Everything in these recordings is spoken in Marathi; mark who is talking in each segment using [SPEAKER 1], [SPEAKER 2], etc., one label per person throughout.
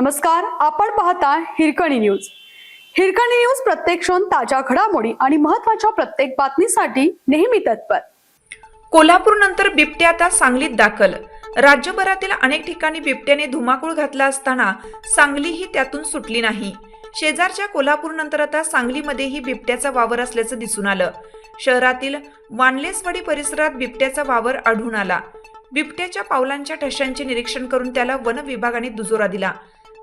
[SPEAKER 1] नमस्कार आपण पाहता हिरकणी न्यूज. हिरकणी न्यूज प्रत्येक क्षण ताज्या घडामोडी आणि महत्त्वाच्या प्रत्येक बातमीसाठी नेहमी तत्पर.
[SPEAKER 2] कोल्हापूर नंतर बिबट्या आता सांगलीत दाखल. राज्यभरातील अनेक ठिकाणी बिबट्याने धुमाकूळ घातला असताना सांगली ही त्यातून सुटली नाही. शेजारच्या कोल्हापूर नंतर आता सांगलीमध्येही बिबट्याचा वावर असल्याचं दिसून आलं. शहरातील वानलेसवाडी परिसरात बिबट्याचा वावर आढळून आला. बिबट्याच्या पावलांच्या ठशांचे निरीक्षण करून त्याला वन विभागाने दुजोरा दिला.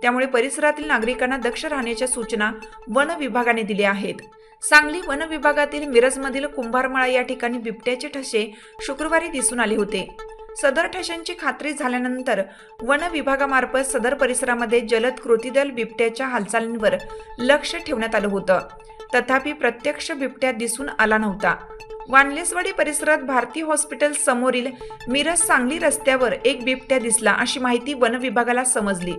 [SPEAKER 2] त्यामुळे परिसरातील नागरिकांना दक्ष राहण्याच्या सूचना वन विभागाने दिल्या आहेत. सांगली वन विभागातील मिरजमधील कुंभारमाळा या ठिकाणी बिबट्याचे ठसे शुक्रवारी दिसून आले होते. सदर ठशांची खात्री झाल्यानंतर वन विभागामार्फत सदर परिसरामध्ये जलद कृती दल बिबट्याच्या हालचालींवर लक्ष ठेवण्यात आलं होतं. तथापि प्रत्यक्ष बिबट्या दिसून आला नव्हता. वानलेसवाडी परिसरात भारती हॉस्पिटल समोरील मिरज सांगली रस्त्यावर एक बिबट्या दिसला अशी माहिती वन विभागाला समजली.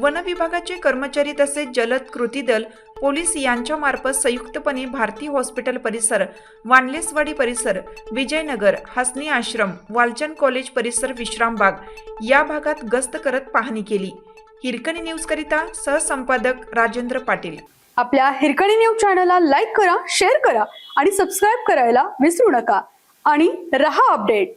[SPEAKER 2] वन विभागाचे कर्मचारी तसेच जलद कृती दल पोलीस यांच्यामार्फत संयुक्तपणे भारती हॉस्पिटल परिसर वानलेसवाडी परिसर विजयनगर हसनी आश्रम वालचंद कॉलेज परिसर विश्रामबाग या भागात गस्त करत पाहणी केली. हिरकणी न्यूजकरिता सहसंपादक राजेंद्र पाटील.
[SPEAKER 1] आपल्या हिरकणी न्यूज चॅनलला लाईक करा शेअर करा आणि सबस्क्राईब करायला विसरू नका. आणि रहा अपडेट.